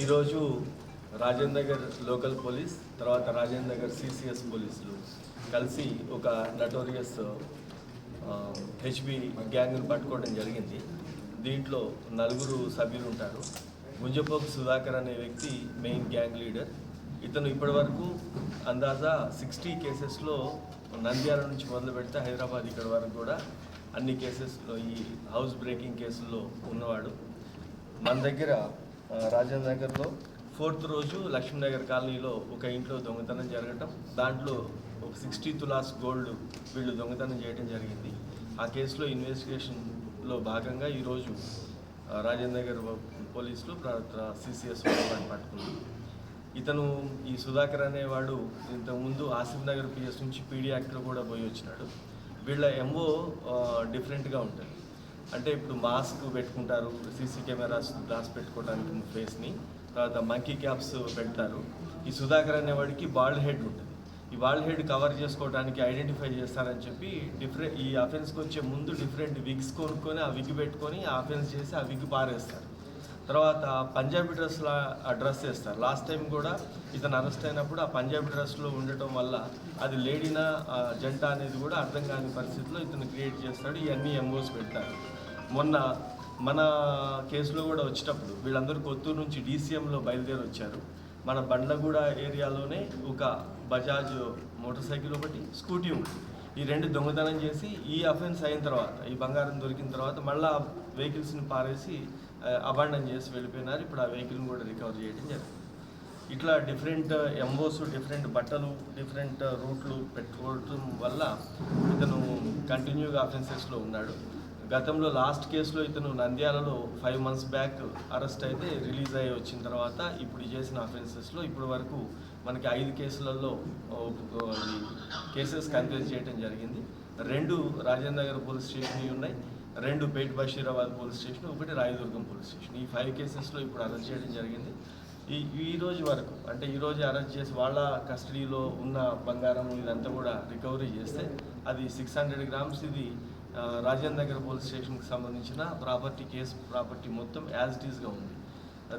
ఈరోజు Rajendra Nagar local police తర్వాత Rajendra Nagar CCS పోలీసులు కలిసి ఒక నటోరియస్ హెచ్బి గ్యాంగ్ను పట్టుకోవడం జరిగింది. దీంట్లో నలుగురు సభ్యులు ఉంటారు. గుంజపోకు సుధాకర్ అనే వ్యక్తి మెయిన్ గ్యాంగ్ లీడర్. ఇతను ఇప్పటివరకు అందాజా సిక్స్టీ కేసెస్లో నంద్యాల నుంచి మొదలు పెడితే హైదరాబాద్ ఇక్కడ వరకు కూడా అన్ని కేసెస్లో ఈ హౌస్ బ్రేకింగ్ కేసుల్లో ఉన్నవాడు. మన దగ్గర రాజేంద్ర నగర్లో ఫోర్త్ రోజు లక్ష్మీనగర్ కాలనీలో ఒక ఇంట్లో దొంగతనం జరగటం దాంట్లో ఒక సిక్స్టీ తులాస్ గోల్డ్ వీళ్ళు దొంగతనం చేయడం జరిగింది. ఆ కేసులో ఇన్వెస్టిగేషన్లో భాగంగా ఈరోజు రాజేంద్ర నగర్ పోలీసులు సిసిఎస్ వాళ్ళు పట్టుకున్నారు. ఇతను ఈ సుధాకర్ అనేవాడు ఇంతకుముందు ఆసిఫ్ నగర్ పిఎస్ నుంచి పీడీ యాక్ట్లో కూడా పోయి వచ్చినాడు. వీళ్ళ ఎంఓ డిఫరెంట్గా ఉంటుంది అంటే ఇప్పుడు మాస్క్ పెట్టుకుంటారు సీసీ కెమెరాస్ గ్లాస్ పెట్టుకోవడానికి ఫేస్ని తర్వాత మంకీ క్యాప్స్ పెడతారు. ఈ సుధాకర్ అనేవాడికి బాల్డ్ హెడ్ ఉంటుంది. ఈ బాల్డ్ హెడ్ కవర్ చేసుకోవడానికి ఐడెంటిఫై చేస్తారని చెప్పి డిఫరెంట్ ఈ అఫెన్స్కి వచ్చే ముందు డిఫరెంట్ విగ్స్ కొనుక్కొని ఆ విగ్ పెట్టుకొని ఆ అఫెన్స్ చేసి ఆ విగ్ పారేస్తారు. తర్వాత పంజాబీ డ్రెస్లా డ్రెస్ వేస్తారు. లాస్ట్ టైం కూడా ఇతను అరెస్ట్ అయినప్పుడు ఆ పంజాబీ డ్రెస్లో ఉండటం వల్ల అది లేడీనా జంట అనేది కూడా అర్థం కాని పరిస్థితిలో ఇతను క్రియేట్ చేస్తాడు. ఇవన్నీ ఎంఓస్ పెడతారు. మొన్న మన కేసులో కూడా వచ్చేటప్పుడు వీళ్ళందరూ కొత్తూరు నుంచి డీసీఎంలో బయలుదేరి వచ్చారు మన బండ్లగూడ ఏరియాలోనే ఒక బజాజ్ మోటార్ సైకిల్ ఒకటి స్కూటీ ఒకటి. ఈ రెండు దొంగతనం చేసి ఈ అఫెన్స్ అయిన తర్వాత ఈ బంగారం దొరికిన తర్వాత మళ్ళీ ఆ వెహికల్స్ని పారేసి అబాండన్ చేసి వెళ్ళిపోయినారు. ఇప్పుడు ఆ వెహికల్ని కూడా రికవర్ చేయడం జరిగింది. ఇట్లా డిఫరెంట్ ఎంబోస్ డిఫరెంట్ బట్టలు డిఫరెంట్ రూట్లు పెట్టుకోవడం వల్ల ఇతను కంటిన్యూగా అఫెన్సెస్లో ఉన్నాడు. గతంలో లాస్ట్ కేసులో ఇతను నంద్యాలలో ఫైవ్ మంత్స్ బ్యాక్ అరెస్ట్ అయితే రిలీజ్ అయ్యి వచ్చిన తర్వాత ఇప్పుడు చేసిన అఫెన్సెస్లో ఇప్పటి వరకు మనకి ఐదు కేసులలో కేసెస్ కన్ఫ్యూజ్ చేయడం జరిగింది. రెండు రాజేంద్ర నగర్ పోలీస్ స్టేషన్ ఉన్నాయి. రెండు పేట్ బషీరాబాద్ పోలీస్ స్టేషన్ ఒకటి రాయదుర్గం పోలీస్ స్టేషన్. ఈ ఫైవ్ కేసెస్లో ఇప్పుడు అరెస్ట్ చేయడం జరిగింది. ఈ ఈ రోజు వరకు అంటే ఈ రోజు అరెస్ట్ చేసి వాళ్ళ కస్టడీలో ఉన్న బంగారం ఇదంతా కూడా రికవరీ చేస్తే అది సిక్స్ హండ్రెడ్ గ్రామ్స్ ఇది రాజేంద్ర నగర్ పోలీస్ స్టేషన్కి సంబంధించిన ప్రాపర్టీ కేసు ప్రాపర్టీ మొత్తం యాజ్ ఇట్ ఈస్గా ఉంది.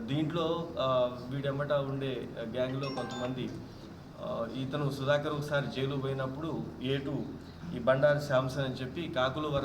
దీంట్లో ఆ, వీడెమ్మట ఉండే గ్యాంగ్లో కొంతమంది ఇతను సుధాకర్ ఒకసారి జైలు పోయినప్పుడు ఏటు ఈ బండారు శాంసన్ అని చెప్పి కాకులు